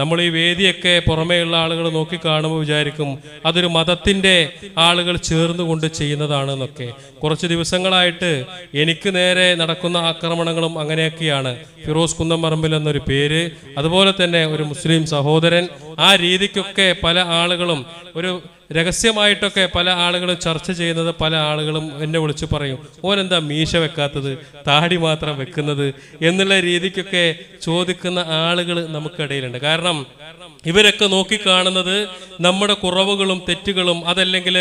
നമ്മൾ ഈ വേദിയൊക്കെ പുറമേയുള്ള ആളുകൾ നോക്കിക്കാണുമ്പോൾ വിചാരിക്കും അതൊരു മതത്തിന്റെ ആളുകൾ ചേർന്നുകൊണ്ട് ചെയ്യുന്നതാണെന്നൊക്കെ. കുറച്ച് ദിവസങ്ങളായിട്ട് എനിക്ക് നേരെ നടക്കുന്ന ആക്രമണങ്ങളും അങ്ങനെയൊക്കെയാണ്. ഫിറോസ് കുന്നംപറമ്പിൽ എന്നൊരു പേര് അതുപോലെ തന്നെ ഒരു മുസ്ലിം സഹോദരൻ. ആ രീതിക്കൊക്കെ പല ആളുകളും ഒരു രഹസ്യമായിട്ടൊക്കെ പല ആളുകളും ചർച്ച ചെയ്യുന്നത് പല ആളുകളും എന്നെ വിളിച്ച് പറയും ഓനെന്താ മീശ വെക്കാത്തത്? താടി മാത്രം വെക്കുന്നത്? എന്നുള്ള രീതിക്കൊക്കെ ചോദിക്കുന്ന ആളുകൾ നമുക്കിടയിലുണ്ട്. കാരണം ഇവരൊക്കെ നോക്കിക്കാണുന്നത് നമ്മുടെ കുറവുകളും തെറ്റുകളും അതല്ലെങ്കിൽ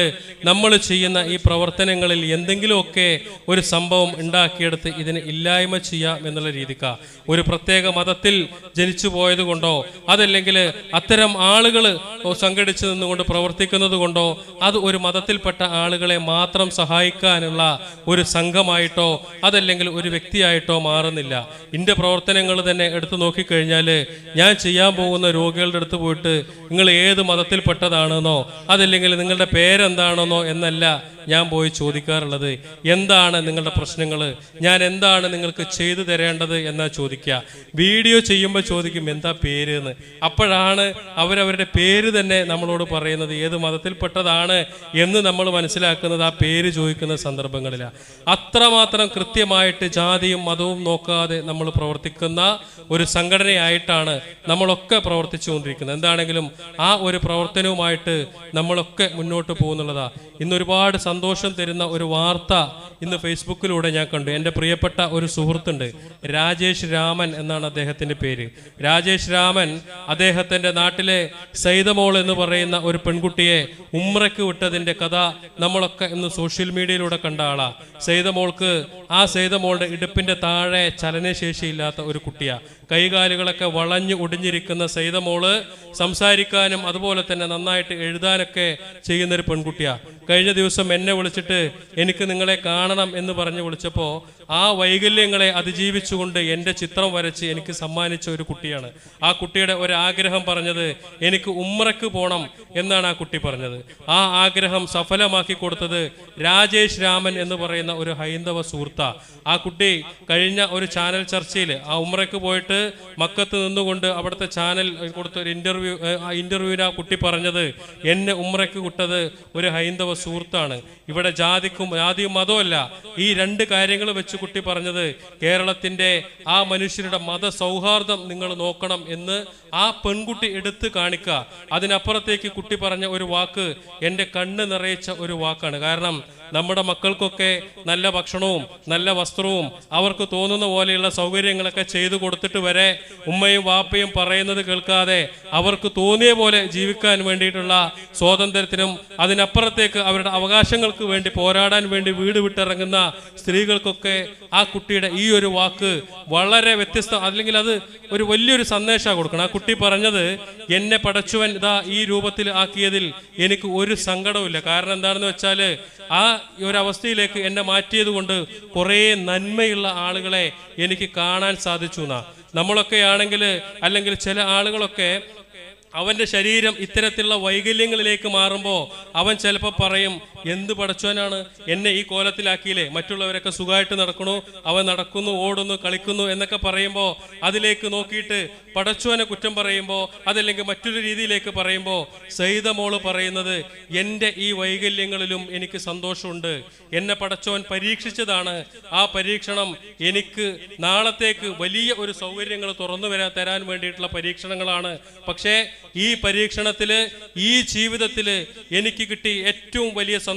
നമ്മൾ ചെയ്യുന്ന ഈ പ്രവർത്തനങ്ങളിൽ എന്തെങ്കിലുമൊക്കെ ഒരു സംഭവം ഉണ്ടാക്കിയെടുത്ത് ഇതിന് ഇല്ലായ്മ ചെയ്യാം എന്നുള്ള രീതിക്ക. ഒരു പ്രത്യേക മതത്തിൽ ജനിച്ചു പോയത് കൊണ്ടോ അതല്ലെങ്കിൽ അത്തരം ആളുകൾ സംഘടിച്ചു നിന്നുകൊണ്ട് പ്രവർത്തിക്കുന്നത് കൊണ്ടോ അത് ഒരു മതത്തിൽപ്പെട്ട ആളുകളെ മാത്രം സഹായിക്കാനുള്ള ഒരു സംഘമായിട്ടോ അതല്ലെങ്കിൽ ഒരു വ്യക്തിയായിട്ടോ മാറുന്നില്ല. ഇന്റെ പ്രവർത്തനങ്ങൾ തന്നെ എടുത്തു നോക്കിക്കഴിഞ്ഞാൽ ഞാൻ ചെയ്യാൻ പോകുന്ന രോഗികളുടെ അടുത്ത് പോയിട്ട് നിങ്ങൾ ഏത് മതത്തിൽപ്പെട്ടതാണെന്നോ അതല്ലെങ്കിൽ നിങ്ങളുടെ പേരെന്താണെന്നോ എന്നല്ല ഞാൻ പോയി ചോദിക്കാറുള്ളത്. എന്താണ് നിങ്ങളുടെ പ്രശ്നങ്ങൾ? ഞാൻ എന്താണ് നിങ്ങൾക്ക് ചെയ്തു തരേണ്ടത് എന്നാ ചോദിക്കുക. വീഡിയോ ചെയ്യുമ്പോൾ ചോദിക്കും എന്താ പേര് എന്ന് അപ്പോഴാണ് അവരവരുടെ പേര് തന്നെ നമ്മളോട് പറയുന്നത് ഏത് മതത്തിൽപ്പെട്ടതാണ്? എന്ന് നമ്മൾ മനസ്സിലാക്കുന്നത് ആ പേര് ചോദിക്കുന്ന സന്ദർഭങ്ങളിലാണ് അത്രമാത്രം കൃത്യമായിട്ട് ജാതിയും മതവും നോക്കാതെ നമ്മൾ പ്രവർത്തിക്കുന്ന ഒരു സംഘടനയായിട്ടാണ് നമ്മളൊക്കെ പ്രവർത്തിച്ചുകൊണ്ടിരിക്കുന്നത്. എന്താണെങ്കിലും ആ ഒരു പ്രവർത്തനവുമായിട്ട് നമ്മളൊക്കെ മുന്നോട്ട് പോകുന്നുള്ളതാ. ഇന്ന് ഒരുപാട് സന്തോഷം തരുന്ന ഒരു വാർത്ത ഇന്ന് ഫേസ്ബുക്കിലൂടെ ഞാൻ കണ്ടു. എന്റെ പ്രിയപ്പെട്ട ഒരു സുഹൃത്തുണ്ട് രാജേഷ് രാമൻ എന്നാണ് അദ്ദേഹത്തിന്റെ പേര്. രാജേഷ് രാമൻ അദ്ദേഹത്തിന്റെ നാട്ടിലെ സൈതമോൾ എന്ന് പറയുന്ന ഒരു പെൺകുട്ടിയെ ഉമ്രയ്ക്ക് വിട്ടതിന്റെ കഥ നമ്മളൊക്കെ ഇന്ന് സോഷ്യൽ മീഡിയയിലൂടെ കണ്ട ആളാ. സൈതമോൾക്ക് ആ സെയ്ത മോളുടെ ഇടുപ്പിന്റെ താഴെ ചലനശേഷിയില്ലാത്ത ഒരു കുട്ടിയാ. കൈകാലുകളൊക്കെ വളഞ്ഞു ഒടിഞ്ഞിരിക്കുന്ന സൈതമോൾ സംസാരിക്കാനും അതുപോലെ തന്നെ നന്നായിട്ട് എഴുതാനൊക്കെ ചെയ്യുന്ന ഒരു പെൺകുട്ടിയാ. കഴിഞ്ഞ ദിവസം എന്നെ വിളിച്ചിട്ട് എനിക്ക് നിങ്ങളെ കാണണം എന്ന് പറഞ്ഞ് വിളിച്ചപ്പോൾ ആ വൈകല്യങ്ങളെ അതിജീവിച്ചുകൊണ്ട് എന്റെ ചിത്രം വരച്ച് എനിക്ക് സമ്മാനിച്ച ഒരു കുട്ടിയാണ്. ആ കുട്ടിയുടെ ഒരാഗ്രഹം പറഞ്ഞത് എനിക്ക് ഉമ്രക്ക് പോകണം എന്നാണ് ആ കുട്ടി പറഞ്ഞത്. ആ ആഗ്രഹം സഫലമാക്കി കൊടുത്തത് രാജേഷ് രാമൻ എന്ന് പറയുന്ന ഒരു ഹൈന്ദവ സുഹൃത്താ ആ കുട്ടി കഴിഞ്ഞ ഒരു ചാനൽ ചർച്ചയിൽ ആ ഉമ്രയ്ക്ക് പോയിട്ട് മക്കത്ത് നിന്നുകൊണ്ട് അവിടുത്തെ ചാനൽ കൊടുത്ത ഒരു ഇന്റർവ്യൂ ആ ഇന്റർവ്യൂവിന് ആ കുട്ടി പറഞ്ഞത് എന്നെ ഉമ്രയ്ക്ക് വിട്ടത് ഒരു ഹൈന്ദവ സുഹൃത്താണ്. ഇവിടെ ജാതിക്കും ജാതിയും മതമല്ല ഈ രണ്ട് കാര്യങ്ങൾ വെച്ച് കുട്ടി പറഞ്ഞത് കേരളത്തിന്റെ ആ മനുഷ്യരുടെ മത സൗഹാർദ്ദം നിങ്ങൾ നോക്കണം എന്ന് ആ പെൺകുട്ടി എടുത്ത് കാണിക്കുക. അതിനപ്പുറത്തേക്ക് കുട്ടി പറഞ്ഞ ഒരു വാക്ക് എന്റെ കണ്ണ് നിറയിച്ച ഒരു വാക്കാണ്. കാരണം നമ്മുടെ മക്കൾക്കൊക്കെ നല്ല ഭക്ഷണവും നല്ല വസ്ത്രവും അവർക്ക് തോന്നുന്ന പോലെയുള്ള സൗകര്യങ്ങളൊക്കെ ചെയ്തു കൊടുത്തിട്ട് വരെ ഉമ്മയും വാപ്പയും പറയുന്നത് കേൾക്കാതെ അവർക്ക് തോന്നിയ പോലെ ജീവിക്കാൻ വേണ്ടിയിട്ടുള്ള സ്വാതന്ത്ര്യത്തിനും അതിനപ്പുറത്തേക്ക് അവരുടെ അവകാശങ്ങൾക്ക് വേണ്ടി പോരാടാൻ വേണ്ടി വീട് വിട്ടിറങ്ങുന്ന സ്ത്രീകൾക്കൊക്കെ ആ കുട്ടിയുടെ ഈ ഒരു വാക്ക് വളരെ വ്യത്യസ്ത. അല്ലെങ്കിൽ അത് ഒരു വലിയൊരു സന്ദേശമാണ് കൊടുക്കണം. ആ കുട്ടി പറഞ്ഞത് എന്നെ പടച്ചുവൻ ഇതാ ഈ രൂപത്തിൽ ആക്കിയതിൽ എനിക്ക് ഒരു സങ്കടവും കാരണം എന്താണെന്ന് വെച്ചാൽ ആ ഒരു അവസ്ഥയിലേക്ക് എന്നെ മാറ്റിയത് കൊണ്ട് കുറേ നന്മയുള്ള ആളുകളെ എനിക്ക് കാണാൻ സാധിച്ചു എന്നാ. നമ്മളൊക്കെ ആണെങ്കിൽ അല്ലെങ്കിൽ ചില ആളുകളൊക്കെ അവന്റെ ശരീരം ഇത്തരത്തിലുള്ള വൈകല്യങ്ങളിലേക്ക് മാറുമ്പോൾ അവൻ ചിലപ്പോൾ പറയും എന്ത് പടച്ചവനാണ് എന്നെ ഈ കോലത്തിലാക്കിയില്ലേ? മറ്റുള്ളവരൊക്കെ സുഖമായിട്ട് നടക്കണു? അവൻ നടക്കുന്നു ഓടുന്നു കളിക്കുന്നു എന്നൊക്കെ പറയുമ്പോൾ അതിലേക്ക് നോക്കിയിട്ട് പടച്ചവനെ കുറ്റം പറയുമ്പോൾ അതല്ലെങ്കിൽ മറ്റൊരു രീതിയിലേക്ക് പറയുമ്പോൾ സൈത മോൾ പറയുന്നത് എന്റെ ഈ വൈകല്യങ്ങളിലും എനിക്ക് സന്തോഷമുണ്ട്. എന്നെ പടച്ചവൻ പരീക്ഷിച്ചതാണ്. ആ പരീക്ഷണം എനിക്ക് നാളത്തേക്ക് വലിയ ഒരു സൗകര്യങ്ങൾ തുറന്നു വരാൻ തരാൻ വേണ്ടിയിട്ടുള്ള പരീക്ഷണങ്ങളാണ്. പക്ഷേ ഈ പരീക്ഷണത്തിൽ ഈ ജീവിതത്തിൽ എനിക്ക് കിട്ടി ഏറ്റവും വലിയ സന്തോഷം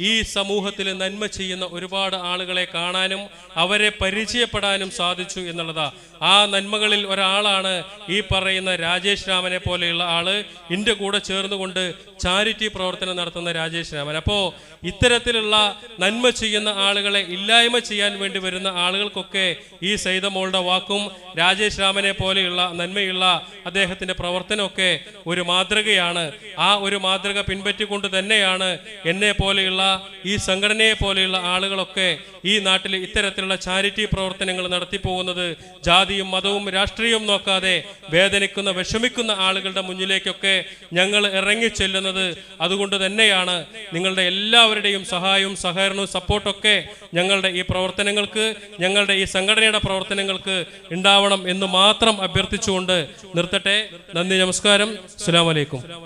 ഈ സമൂഹത്തിൽ നന്മ ചെയ്യുന്ന ഒരുപാട് ആളുകളെ കാണാനും അവരെ പരിചയപ്പെടാനും സാധിച്ചു എന്നുള്ളതാ. ആ നന്മകളിൽ ഒരാളാണ് ഈ പറയുന്ന രാജേഷ് രാമനെ പോലെയുള്ള ആൾ. ഇന്റെ കൂടെ ചേർന്നുകൊണ്ട് ചാരിറ്റി പ്രവർത്തനം നടത്തുന്ന രാജേഷ് രാമൻ. അപ്പോ ഇത്തരത്തിലുള്ള നന്മ ചെയ്യുന്ന ആളുകളെ ഇല്ലായ്മ ചെയ്യാൻ വേണ്ടി വരുന്ന ആളുകൾക്കൊക്കെ ഈ സൈതമോളുടെ വാക്കും രാജേഷ് രാമനെ പോലെയുള്ള നന്മയുള്ള അദ്ദേഹത്തിന്റെ പ്രവർത്തനമൊക്കെ ഒരു മാതൃകയാണ്. ആ ഒരു മാതൃക പിൻപറ്റിക്കൊണ്ട് തന്നെയാണ് എന്നെ പോലെയുള്ള ഈ സംഘടനയെ പോലെയുള്ള ആളുകളൊക്കെ ഈ നാട്ടിൽ ഇത്തരത്തിലുള്ള ചാരിറ്റി പ്രവർത്തനങ്ങൾ നടത്തിപ്പോകുന്നത് ജാതിയും മതവും രാഷ്ട്രീയവും നോക്കാതെ വേദനിക്കുന്ന വിഷമിക്കുന്ന ആളുകളുടെ മുന്നിലേക്കൊക്കെ ഞങ്ങൾ ഇറങ്ങി ചെല്ലുന്നത് അതുകൊണ്ട് തന്നെയാണ് നിങ്ങളുടെ എല്ലാവരുടെയും സഹായവും സഹകരണവും സപ്പോർട്ടൊക്കെ ഞങ്ങളുടെ ഈ പ്രവർത്തനങ്ങൾക്ക് ഞങ്ങളുടെ ഈ സംഘടനയുടെ പ്രവർത്തനങ്ങൾക്ക് ഉണ്ടാവണം എന്ന് മാത്രം അഭ്യർത്ഥിച്ചുകൊണ്ട് നിർത്തട്ടെ. നന്ദി നമസ്കാരം. അസ്സലാമു അലൈക്കും.